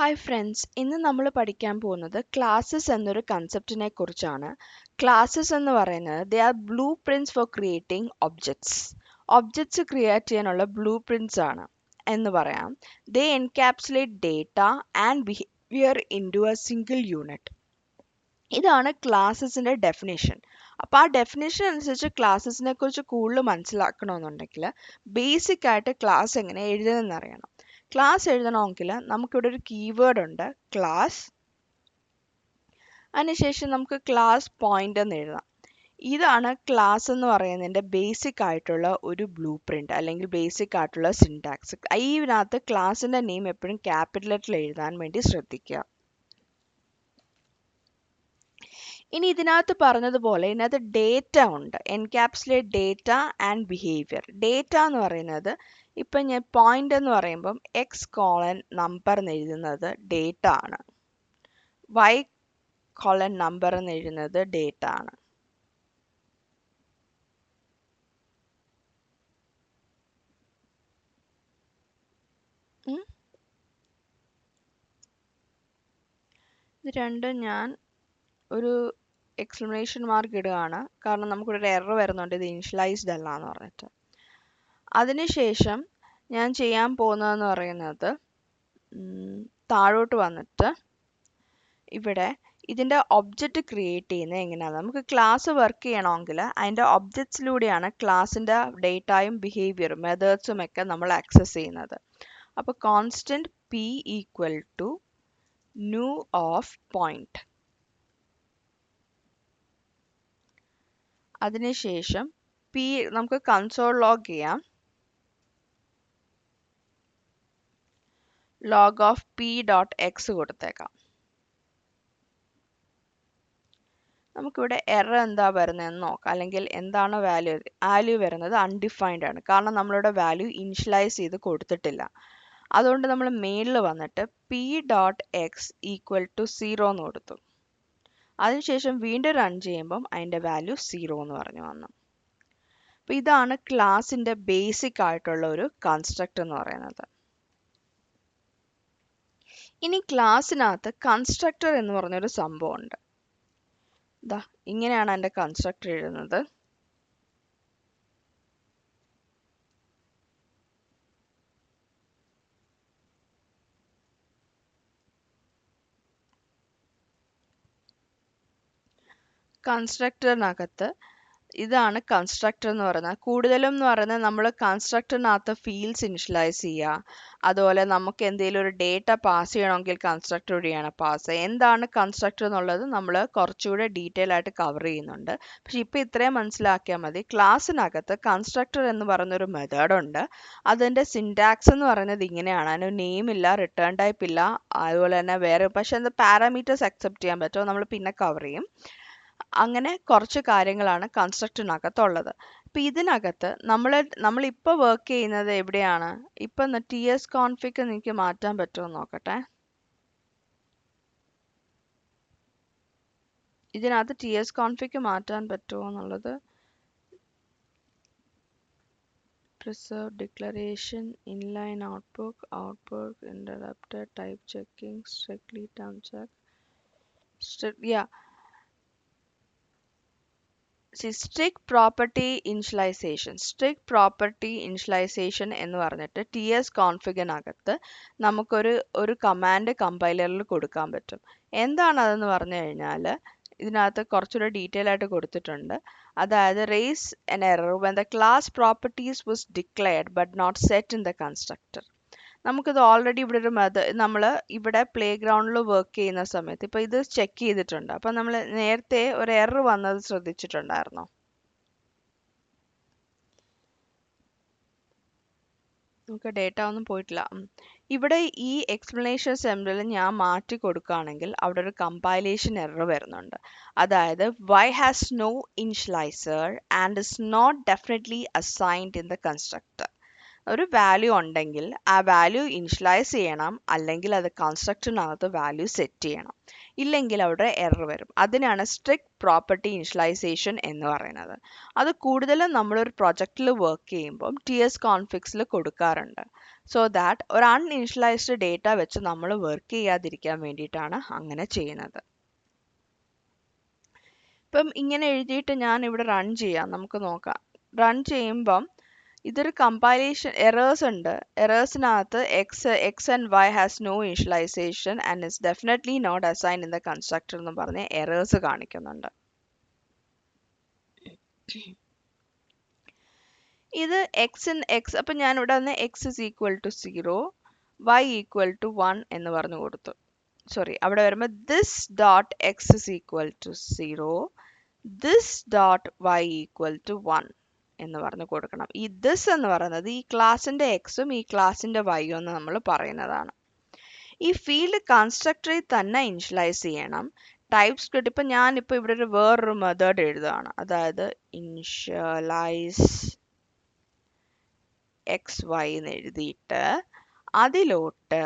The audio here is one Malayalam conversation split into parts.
ഹായ് ഫ്രണ്ട്സ് ഇന്ന് നമ്മൾ പഠിക്കാൻ പോകുന്നത് ക്ലാസ്സസ് എന്നൊരു കൺസെപ്റ്റിനെ കുറിച്ചാണ്. ക്ലാസ്സസ് എന്ന് പറയുന്നത് they are blueprints for creating objects objects create ചെയ്യാനുള്ള ബ്ലൂ പ്രിന്റ്സ് ആണ് എന്ന് പറയാം. They encapsulate data and behaviour into a single unit ഇതാണ് ക്ലാസ്സസിന്റെ ഡെഫിനേഷൻ അപ്പോൾ ആ ഡെഫിനേഷൻ അനുസരിച്ച് ക്ലാസ്സസിനെ കുറിച്ച് കൂടുതൽ മനസ്സിലാക്കണമെന്നുണ്ടെങ്കിൽ ബേസിക് ആയിട്ട് ക്ലാസ് എങ്ങനെ എഴുതുന്നതെന്ന് അറിയണം. ക്ലാസ് എഴുതണമെങ്കിൽ നമുക്കിവിടെ ഒരു കീവേഡ് ഉണ്ട് ക്ലാസ് അതിനുശേഷം നമുക്ക് ക്ലാസ് പോയിന്റ് എന്ന് എഴുതാം. ഇതാണ് ക്ലാസ് എന്ന് പറയുന്നതിന്റെ ബേസിക് ആയിട്ടുള്ള ഒരു ബ്ലൂ പ്രിന്റ് അല്ലെങ്കിൽ ബേസിക് ആയിട്ടുള്ള സിൻടാക്സ് ഇതിനകത്ത് ക്ലാസിന്റെ നെയിം എപ്പോഴും ക്യാപിറ്റലറ്റിൽ എഴുതാൻ വേണ്ടി ശ്രദ്ധിക്കുക. ഇനി ഇതിനകത്ത് പറഞ്ഞതുപോലെ ഇതിനകത്ത് ഡേറ്റ ഉണ്ട്. Encapsulate data and behaviour data എന്ന് പറയുന്നത് ഇപ്പം ഞാൻ പോയിന്റ് എന്ന് പറയുമ്പം എക്സ് കോളൻ നമ്പർ എന്ന് എഴുതുന്നത് ഡേറ്റ ആണ്. വൈ കോളൻ നമ്പർ എന്ന് എഴുതുന്നത് ഡേറ്റ ആണ്. ഇത് രണ്ടും ഞാൻ ഒരു എക്സ്പ്ലനേഷൻ മാർക്ക് ഇടുകയാണ്. കാരണം നമുക്കൊരു എറർ വരുന്നുണ്ട്. ഇത് ഇനിഷ്യലൈസ്ഡ് അല്ല എന്ന് പറഞ്ഞിട്ട് അതിനുശേഷം ഞാൻ ചെയ്യാൻ പോകുന്നതെന്ന് പറയുന്നത് താഴോട്ട് വന്നിട്ട് ഇവിടെ ഇതിന്റെ ഒബ്ജക്റ്റ് ക്രിയേറ്റ് ചെയ്യുന്നത് എങ്ങനെയാണ്? നമുക്ക് ക്ലാസ് വർക്ക് ചെയ്യണമെങ്കിൽ അതിന്റെ ഒബ്ജക്ട്സിലൂടെയാണ് ക്ലാസ്സിന്റെ ഡേറ്റായും ബിഹേവിയറും മെത്തേഡ്സും ഒക്കെ നമ്മൾ ആക്സസ് ചെയ്യുന്നത്. അപ്പോൾ constant p equal to new of point അതിനുശേഷം പി നമുക്ക് കൺസോൾ ലോഗ് ചെയ്യാം. Log of p dot x കൊടുത്തേക്കാം. നമുക്കിവിടെ എറർ എന്താ വരുന്നതെന്ന് നോക്കാം. അല്ലെങ്കിൽ എന്താണ് വാല്യൂ വാല്യൂ വരുന്നത് അൺഡിഫൈൻഡ് ആണ്. കാരണം നമ്മളിവിടെ വാല്യൂ ഇനിഷ്യലൈസ് ചെയ്ത് കൊടുത്തിട്ടില്ല. അതുകൊണ്ട് നമ്മൾ മെയിലിൽ വന്നിട്ട് p dot x equal to zero എന്ന് കൊടുത്തു. അതിനുശേഷം വീണ്ടും റൺ ചെയ്യുമ്പം അതിന്റെ വാല്യൂ സീറോ എന്ന് പറഞ്ഞു വന്നു. അപ്പോൾ ഇതാണ് ക്ലാസിന്റെ ബേസിക് ആയിട്ടുള്ള ഒരു കൺസ്ട്രക്റ്റ് എന്ന് പറയുന്നത്. ഇനി ക്ലാസ്സിനകത്ത് കൺസ്ട്രക്ടർ എന്ന് പറഞ്ഞൊരു സംഭവമുണ്ട്. ദാ ഇങ്ങനെയാണ് എന്റെ കൺസ്ട്രക്ടർ എഴുതുന്നത്. കൺസ്ട്രക്ടറിനകത്ത് ഇതാണ് കൺസ്ട്രക്ടർ എന്ന് പറയുന്നത്. കൂടുതലും എന്ന് പറയുന്നത് നമ്മൾ കൺസ്ട്രക്ടറിനകത്ത് ഫീൽഡ്സ് ഇനിഷ്യലൈസ് ചെയ്യുക. അതുപോലെ നമുക്ക് എന്തെങ്കിലും ഒരു ഡേറ്റ പാസ് ചെയ്യണമെങ്കിൽ കൺസ്ട്രക്ടർ വഴിയാണ് പാസ് എന്താണ് കൺസ്ട്രക്ടർ എന്നുള്ളത് നമ്മൾ കുറച്ചുകൂടെ ഡീറ്റെയിൽ ആയിട്ട് കവർ ചെയ്യുന്നുണ്ട്. പക്ഷേ ഇപ്പോൾ ഇത്രയും മനസ്സിലാക്കിയാൽ മതി. ക്ലാസ്സിനകത്ത് കൺസ്ട്രക്ടർ എന്ന് പറയുന്നൊരു മെത്തേഡ് ഉണ്ട്. അതിന്റെ സിന്റാക്സ് എന്ന് പറയുന്നത് ഇങ്ങനെയാണ്. അതിന് നെയിം ഇല്ല റിട്ടേൺ ടൈപ്പ് ഇല്ല. അതുപോലെ തന്നെ വേറെ പക്ഷേ എന്താ പാരാമീറ്റേഴ്സ് അക്സെപ്റ്റ് ചെയ്യാൻ പറ്റുമോ നമ്മൾ പിന്നെ കവർ ചെയ്യും. അങ്ങനെ കുറച്ച് കാര്യങ്ങളാണ് കൺസ്ട്രക്റ്റിനകത്തുള്ളത് അപ്പം ഇതിനകത്ത് നമ്മൾ നമ്മളിപ്പോൾ വർക്ക് ചെയ്യുന്നത് എവിടെയാണ്? ഇപ്പം ടി എസ് കോൺഫിക്ക് എനിക്ക് മാറ്റാൻ പറ്റുമോ നോക്കട്ടെ. ഇതിനകത്ത് ടി എസ് കോൺഫിക്ക് മാറ്റാൻ പറ്റുമോ എന്നുള്ളത്. Preserve declaration inline output output interrupted type checking strictly term check. Strict yeah. Strict property initialization strict property initialization എന്ന് പറഞ്ഞിട്ട് ടി എസ് കോൺഫിഗിനകത്ത് നമുക്കൊരു ഒരു കമാൻഡ് കമ്പൈലറിൽ കൊടുക്കാൻ പറ്റും. എന്താണ് അതെന്ന് പറഞ്ഞു കഴിഞ്ഞാൽ ഇതിനകത്ത് കുറച്ചുകൂടെ ഡീറ്റെയിൽ ആയിട്ട് കൊടുത്തിട്ടുണ്ട്. അതായത് raise an error when the class properties was declared but not set in the constructor നമുക്കിത് ഓൾറെഡി ഇവിടെ ഒരു മെത നമ്മൾ ഇവിടെ പ്ലേ ഗ്രൗണ്ടിൽ വർക്ക് ചെയ്യുന്ന സമയത്ത് ഇപ്പോൾ ഇത് ചെക്ക് ചെയ്തിട്ടുണ്ട്. അപ്പം നമ്മൾ നേരത്തെ ഒരു എറർ വന്നത് ശ്രദ്ധിച്ചിട്ടുണ്ടായിരുന്നോ? നമുക്ക് ഡേറ്റ ഒന്നും പോയിട്ടില്ല. ഇവിടെ ഈ എക്സ്പ്ലനേഷൻ സെമ്പിൾ ഞാൻ മാറ്റി കൊടുക്കുകയാണെങ്കിൽ അവിടെ ഒരു കമ്പൈലേഷൻ എറർ വരുന്നുണ്ട്. അതായത് y has no initializer and is not definitely assigned in the constructor ഒരു വാല്യൂ ഉണ്ടെങ്കിൽ ആ വാല്യൂ ഇനിഷ്യലൈസ് ചെയ്യണം. അല്ലെങ്കിൽ അത് കൺസ്ട്രക്റ്റിനകത്ത് വാല്യൂ സെറ്റ് ചെയ്യണം. ഇല്ലെങ്കിൽ അവിടെ എറർ വരും. അതിനാണ് സ്ട്രിക്ട് പ്രോപ്പർട്ടി ഇനിഷ്യലൈസേഷൻ എന്ന് പറയുന്നത്. അത് കൂടുതലും നമ്മളൊരു പ്രൊജക്റ്റിൽ വർക്ക് ചെയ്യുമ്പം ടി എസ് കോൺഫിക്സിൽ കൊടുക്കാറുണ്ട്. സോ ദാറ്റ് ഒരു അൺഇനിഷ്യലൈസ്ഡ് ഡേറ്റ വെച്ച് നമ്മൾ വർക്ക് ചെയ്യാതിരിക്കാൻ വേണ്ടിയിട്ടാണ് അങ്ങനെ ചെയ്യുന്നത്. ഇപ്പം ഇങ്ങനെ എഴുതിയിട്ട് ഞാൻ ഇവിടെ റൺ ചെയ്യാം. നമുക്ക് നോക്കാം. റൺ ചെയ്യുമ്പം ഇതൊരു കമ്പൈലേഷൻ എറേഴ്സ് ഉണ്ട്. എറേഴ്സിനകത്ത് x x and y has no initialization and is definitely not assign in the constructor എന്ന് പറഞ്ഞ് എറേഴ്സ് കാണിക്കുന്നുണ്ട്. ഇത് എക്സ് ഇൻ എക്സ് അപ്പം ഞാൻ ഇവിടെ വന്ന് x is equal to zero y equal to one എന്ന് പറഞ്ഞു കൊടുത്തു. സോറി അവിടെ വരുമ്പോൾ this dot x is equal to zero this dot y equal to one എന്ന് പറഞ്ഞ് കൊടുക്കണം. ഈ ദിസ് എന്ന് പറയുന്നത് ഈ ക്ലാസിന്റെ എക്സും ഈ ക്ലാസിന്റെ വൈയും എന്ന് നമ്മൾ പറയുന്നതാണ്. ഈ ഫീൽഡ് കൺസ്ട്രക്ടറിൽ തന്നെ ഇനിഷ്യലൈസ് ചെയ്യണം. ടൈപ്പ് സ്ക്രിപ്റ്റ് ഇപ്പം ഞാനിപ്പോൾ ഇവിടെ ഒരു വേറൊരു മെത്തേഡ് എഴുതുകയാണ്. അതായത് ഇനിഷ്യലൈസ് എക്സ് വൈ എന്ന് എഴുതിയിട്ട് അതിലോട്ട്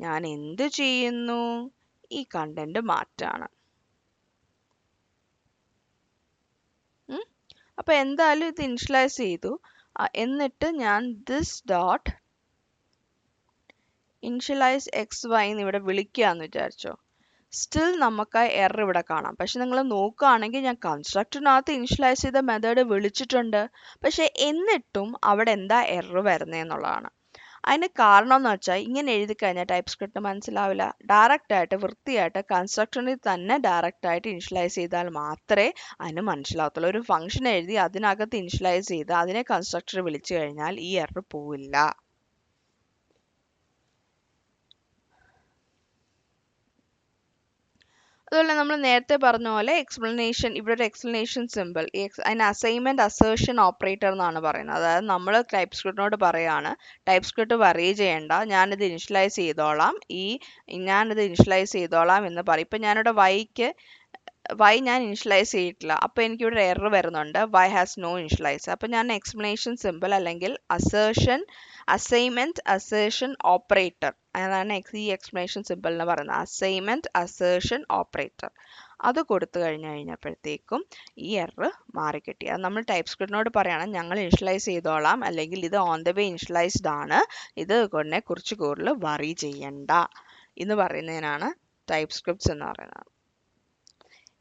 ഞാൻ എന്ത് ചെയ്യുന്നു? ഈ കണ്ടന്റ് മാറ്റാണ്. അപ്പൊ എന്തായാലും ഇത് ഇനിഷ്യലൈസ് ചെയ്തു. എന്നിട്ട് ഞാൻ this dot initialize x y എന്ന് ഇവിടെ വിളിക്കുകയെന്ന് വിചാരിച്ചോ. സ്റ്റിൽ നമുക്ക് ആ എറർ ഇവിടെ കാണാം. പക്ഷെ നിങ്ങൾ നോക്കുകയാണെങ്കിൽ ഞാൻ കൺസ്ട്രക്ടറിനകത്ത് ഇനിഷ്യലൈസ് ചെയ്ത മെത്തേഡ് വിളിച്ചിട്ടുണ്ട്. പക്ഷെ എന്നിട്ടും അവിടെ എന്താ എറർ വരുന്നതെന്നുള്ളതാണ് അതിന് കാരണം എന്ന് വെച്ചാൽ ഇങ്ങനെ എഴുതി കഴിഞ്ഞാൽ ടൈപ്പ് സ്ക്രിപ്റ്റ് മനസ്സിലാവില്ല. ഡയറക്റ്റ് ആയിട്ട് വൃത്തിയായിട്ട് കൺസ്ട്രക്ഷനിൽ തന്നെ ഡയറക്റ്റ് ആയിട്ട് ഇനിഷ്യലൈസ് ചെയ്താൽ മാത്രമേ അതിന് മനസ്സിലാവത്തുള്ളൂ. ഒരു ഫംഗ്ഷൻ എഴുതി അതിനകത്ത് ഇനിഷ്യലൈസ് ചെയ്ത് അതിനെ കൺസ്ട്രക്ടർ വിളിച്ചു കഴിഞ്ഞാൽ ഈ എറർ പോവില്ല. അതുപോലെ നമ്മൾ നേരത്തെ പറഞ്ഞ പോലെ എക്സ്പ്ലനേഷൻ ഇവിടെ ഒരു എക്സ്പ്ലനേഷൻ സിമ്പിൾ അതിന് അസൈൻമെന്റ് അസേർഷൻ ഓപ്പറേറ്റർ എന്നാണ് പറയുന്നത്. അതായത് നമ്മൾ ടൈപ്പ് സ്ക്രിപ്റ്റിനോട് പറയുകയാണ് ടൈപ്പ് സ്ക്രിപ്റ്റ് വറി ചെയ്യേണ്ട ഞാനിത് ഇനിഷ്യലൈസ് ചെയ്തോളാം ഈ ഞാനിത് ഇനിഷ്യലൈസ് ചെയ്തോളാം എന്ന് പറയും. ഇപ്പം ഞാനിവിടെ വൈക്ക് വൈ ഞാൻ ഇനിഷ്യലൈസ് ചെയ്തിട്ടില്ല. അപ്പോൾ എനിക്കിവിടെ എറർ വരുന്നുണ്ട്. വൈ ഹാസ് നോ ഇനിഷ്യലൈസ് അപ്പോൾ ഞാൻ എക്സ്പ്ലനേഷൻ സിമ്പിൾ അല്ലെങ്കിൽ അസേർഷൻ അസൈൻമെന്റ് അസേർഷൻ ഓപ്പറേറ്റർ അതാണ് ഈ എക്സ്പ്ലനേഷൻ സിമ്പിൾ എന്ന് പറയുന്നത്. അസൈൻമെന്റ് അസേർഷൻ ഓപ്പറേറ്റർ അത് കൊടുത്തു കഴിഞ്ഞു കഴിഞ്ഞപ്പോഴത്തേക്കും ഈ എറർ മാറിക്കിട്ടി. അത് നമ്മൾ ടൈപ്പ് സ്ക്രിപ്റ്റിനോട് പറയണം ഞങ്ങൾ ഇനിഷ്യലൈസ് ചെയ്തോളാം. അല്ലെങ്കിൽ ഇത് ഓൺ ദ വേ ഇനിഷ്യലൈസ്ഡ് ആണ്. ഇത് കൊണ്ടിനെ കുറിച്ച് കൂടുതൽ വറി ചെയ്യണ്ട. എന്ന് പറയുന്നതിനാണ് ടൈപ്പ് സ്ക്രിപ്റ്റ്സ് എന്ന് പറയുന്നത്.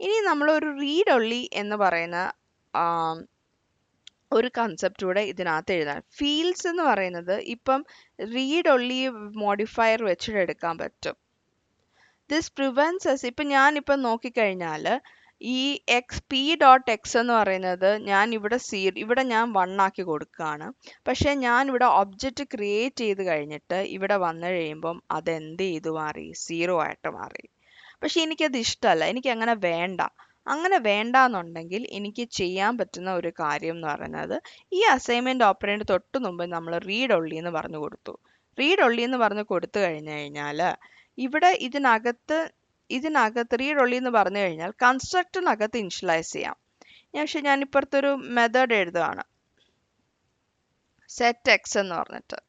ഇനി നമ്മൾ ഒരു റീഡ് ഒള്ളി എന്ന് പറയുന്ന ഒരു കൺസെപ്റ്റ് കൂടെ ഇതിനകത്ത് എഴുതാൻ ഫീൽഡ്സ് എന്ന് പറയുന്നത് ഇപ്പം റീഡ് ഒള്ളി മോഡിഫയർ വെച്ചിട്ട് എടുക്കാൻ പറ്റും. ദിസ് പ്രിവെൻസ് എസ് ഇപ്പം ഞാനിപ്പം നോക്കിക്കഴിഞ്ഞാൽ ഈ എക്സ് പി ഡോട്ട് എക്സ് എന്ന് പറയുന്നത് ഞാൻ ഇവിടെ സീ ഇവിടെ ഞാൻ വൺ ആക്കി കൊടുക്കുകയാണ്. പക്ഷേ ഞാൻ ഇവിടെ ഒബ്ജക്റ്റ് ക്രിയേറ്റ് ചെയ്ത് കഴിഞ്ഞിട്ട് ഇവിടെ വന്നു കഴിയുമ്പം അത് എന്ത് ചെയ്തു മാറി? സീറോ ആയിട്ട് മാറി. പക്ഷെ എനിക്കത് ഇഷ്ടമല്ല. എനിക്ക് അങ്ങനെ വേണ്ട. അങ്ങനെ വേണ്ട എന്നുണ്ടെങ്കിൽ എനിക്ക് ചെയ്യാൻ പറ്റുന്ന ഒരു കാര്യം എന്ന് പറയുന്നത് ഈ അസൈൻമെന്റ് ഓപ്പറേന്റ് തൊട്ട് മുമ്പ് നമ്മൾ റീഡ് ഒള്ളി എന്ന് പറഞ്ഞു കൊടുത്തു. റീഡ് ഒള്ളി എന്ന് പറഞ്ഞു കൊടുത്തു കഴിഞ്ഞു കഴിഞ്ഞാൽ ഇവിടെ ഇതിനകത്ത് ഇതിനകത്ത് റീഡ് ഒള്ളി എന്ന് പറഞ്ഞു കഴിഞ്ഞാൽ കൺസ്ട്രക്റ്റിനകത്ത് ഇൻഷ്യലൈസ് ചെയ്യാം. പക്ഷെ ഞാൻ ഇപ്പുറത്തൊരു മെത്തേഡ് എഴുതുകയാണ് സെറ്റ് എക്സ് എന്ന് പറഞ്ഞിട്ട്.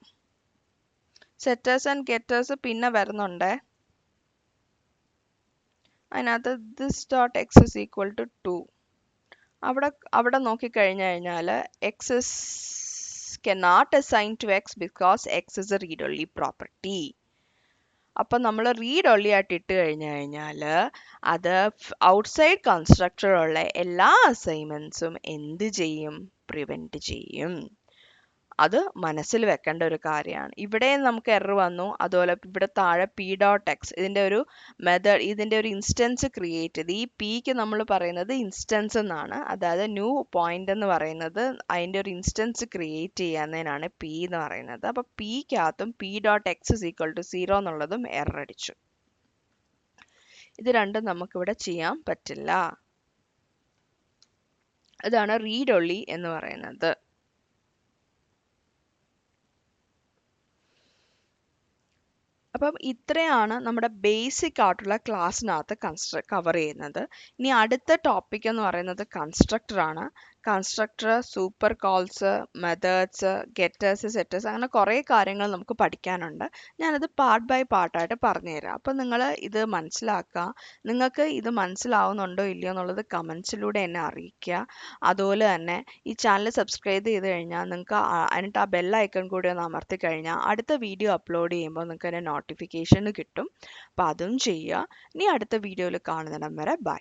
സെറ്റേഴ്സ് ആൻഡ് ഗെറ്റേഴ്സ് പിന്നെ വരുന്നുണ്ടേ? അതിനകത്ത് this dot x is equal to two അവിടെ അവിടെ നോക്കിക്കഴിഞ്ഞു കഴിഞ്ഞാൽ x is cannot assign to x because x is a read only property അപ്പം നമ്മൾ റീഡ് ഒള്ളി ആയിട്ട് ഇട്ട് കഴിഞ്ഞു കഴിഞ്ഞാൽ അത് ഔട്ട്സൈഡ് കൺസ്ട്രക്ടറുള്ള എല്ലാ അസൈൻമെന്റ്സും എന്ത് ചെയ്യും? പ്രിവെന്റ് ചെയ്യും. അത് മനസ്സിൽ വെക്കേണ്ട ഒരു കാര്യമാണ്. ഇവിടെ നമുക്ക് എറർ വന്നു. അതുപോലെ ഇവിടെ താഴെ പി ഡോട്ട് എക്സ് ഇതിന്റെ ഒരു മെത്തേഡ് ഇതിന്റെ ഒരു ഇൻസ്റ്റൻസ് ക്രിയേറ്റ് ചെയ്ത്. ഈ പിക്ക് നമ്മൾ പറയുന്നത് ഇൻസ്റ്റൻസ് എന്നാണ്. അതായത് ന്യൂ പോയിന്റ് എന്ന് പറയുന്നത് അതിന്റെ ഒരു ഇൻസ്റ്റൻസ് ക്രിയേറ്റ് ചെയ്യുന്നതിനാണ് പി എന്ന് പറയുന്നത്. അപ്പോൾ പിക്കകത്തും p dot x is equal to zero എന്നുള്ളതും എറർ അടിച്ചു. ഇത് രണ്ടും നമുക്കിവിടെ ചെയ്യാൻ പറ്റില്ല. അതാണ് റീഡ് ഒള്ളി എന്ന് പറയുന്നത്. അപ്പം ഇത്രയാണ് നമ്മുടെ ബേസിക് ആയിട്ടുള്ള ക്ലാസ്സിനകത്ത് കൺസ്ട്ര കവർ ചെയ്യുന്നത്. ഇനി അടുത്ത ടോപ്പിക് എന്ന് പറയുന്നത് കൺസ്ട്രക്ടർ ആണ്. Constructor super calls methods getters setters അങ്ങനെ കുറേ കാര്യങ്ങൾ നമുക്ക് പഠിക്കാനുണ്ട്. ഞാനത് പാർട്ട് ബൈ പാർട്ടായിട്ട് പറഞ്ഞുതരാം. അപ്പം നിങ്ങൾ ഇത് മനസ്സിലാക്കുക. നിങ്ങൾക്ക് ഇത് മനസ്സിലാവുന്നുണ്ടോ ഇല്ലയോ എന്നുള്ളത് കമൻസിലൂടെ എന്നെ അറിയിക്കുക. അതുപോലെ തന്നെ ഈ ചാനൽ സബ്സ്ക്രൈബ് ചെയ്ത് കഴിഞ്ഞാൽ നിങ്ങൾക്ക് അതിനിട്ട് ആ ബെൽ ഐക്കൺ കൂടി ഒന്ന് അമർത്തി കഴിഞ്ഞാൽ അടുത്ത വീഡിയോ അപ്ലോഡ് ചെയ്യുമ്പോൾ നിങ്ങൾക്ക് അതിന്റെ നോട്ടിഫിക്കേഷൻ കിട്ടും. അപ്പോൾ അതും ചെയ്യുക. ഇനി അടുത്ത വീഡിയോയിൽ കാണുന്നിടം വരെ ബൈ